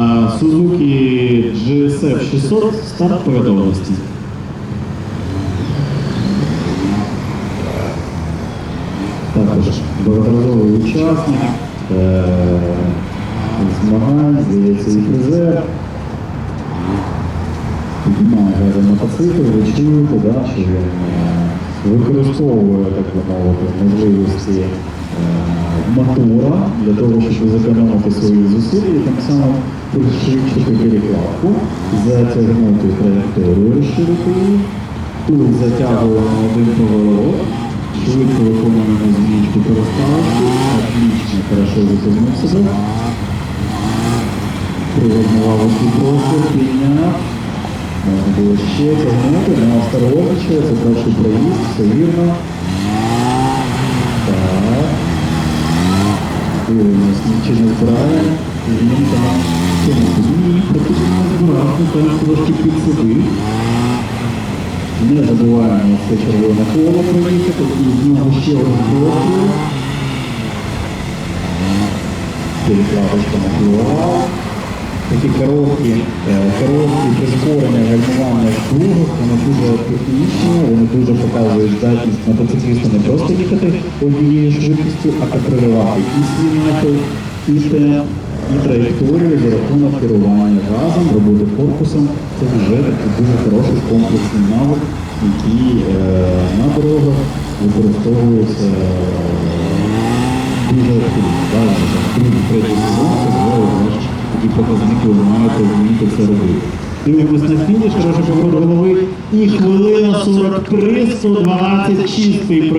Suzuki GSF 600 старт по готовності. Також багаторазовий учасник е, змагань, здається, і призер. Піднімає мотоцикл, ви чуєте, да, що він е, використовує, так би мовити, е, для того, щоб зекономити свої зусилля і так само пришвидшити перекладку, затягнути траєкторію, розширити. Тут затягуємо один поворот, швидко виконуємо змінку переставки, отлично, хорошо затягнув себе. Пригоднував свій простір, підняв. Можна було ще тягнути, не осторожничає, це перший проїзд, все вірно. Дивимось, нічого не збирає. Він там чомусь ні, потрібно не збирав, там трошки підсидив. Не забуваємо це червоне коло проїхати, і з нього ще один простір. Перекладочка накривала. Такі короткі, е, короткі прискорення гальмування В вони дуже технічні, вони дуже показують здатність мотоцикліста не просто їхати однією швидкістю, а контролювати і свій і і траєкторію за рахунок керування газом, роботи корпусом. Це вже такий дуже хороший комплексний навик, який е, на дорогах використовується е, дуже активно. Другий, третій сезон, це вже такі показники ви маєте вміти це робити. Дивимось на фініш, хороший поворот голови і хвилина 43, 112 чистий.